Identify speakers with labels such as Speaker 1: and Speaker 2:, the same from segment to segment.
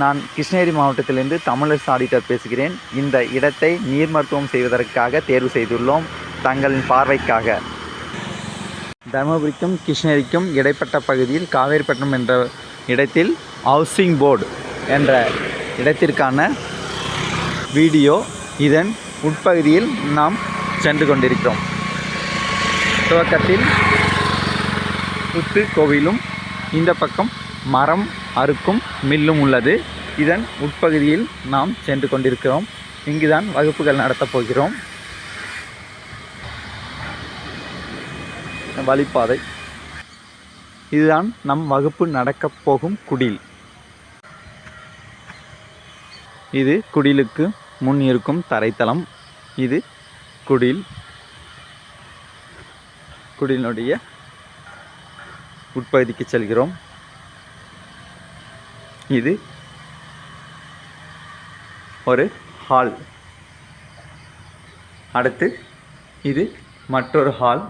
Speaker 1: நான் கிருஷ்ணகிரி மாவட்டத்திலிருந்து தமிழரசு ஆடிட்டர் பேசுகிறேன். இந்த இடத்தை நீர் மருத்துவம் செய்வதற்காக தேர்வு செய்துள்ளோம் தங்களின் பார்வைக்காக. தருமபுரிக்கும் கிருஷ்ணகிரிக்கும் இடைப்பட்ட பகுதியில் காவேரிப்பட்டினம் என்ற இடத்தில் ஹவுசிங் போர்டு என்ற இடத்திற்கான வீடியோ இதன் உட்பகுதியில் நாம் சென்று கொண்டிருக்கிறோம். துவக்கத்தில் புத்து கோவிலும் இந்த பக்கம் மரம் அறுக்கும் மில்லும் உள்ளது. இதன் உட்பகுதியில் நாம் சென்று கொண்டிருக்கிறோம். இங்குதான் வகுப்புகள் நடத்தப் போகிறோம். வழிப்பாதை. இதுதான் நம் வகுப்பு நடக்கப் போகும் குடில். இது குடிலுக்கு முன் இருக்கும் தரைத்தளம். இது குடில். குடிலினுடைய உட்பகுதிக்கு செல்கிறோம். இது ஒரு ஹால் அடுத்து இது மற்றொரு ஹால்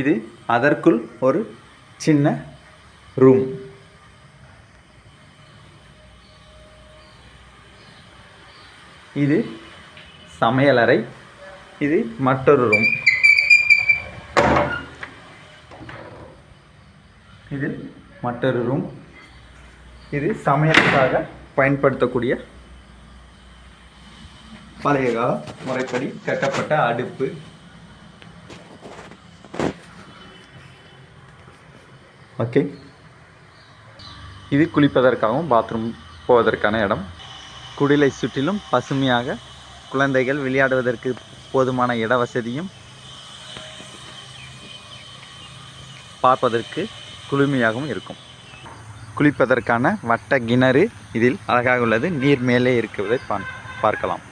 Speaker 1: இது அதற்குள் ஒரு சின்ன ரூம் இது சமையலறை. இது மற்றொரு ரூம் இது மற்றொரு ரூம் இது சமையலுக்காக பயன்படுத்தக்கூடிய பழைய கால முறைப்படி கட்டப்பட்ட அடுப்பு. ஓகே இது குளிப்பதற்காகவும் பாத்ரூம் போவதற்கான இடம். குடிலை சுற்றிலும் பசுமையாக குழந்தைகள் விளையாடுவதற்கு போதுமான இட வசதியும் பார்ப்பதற்கு குளுமையாகவும் இருக்கும். குளிப்பதற்கான வட்ட கிணறு இதில் அழகாக உள்ளது. நீர் மேலே இருக்குவதை பா- பார்க்கலாம்.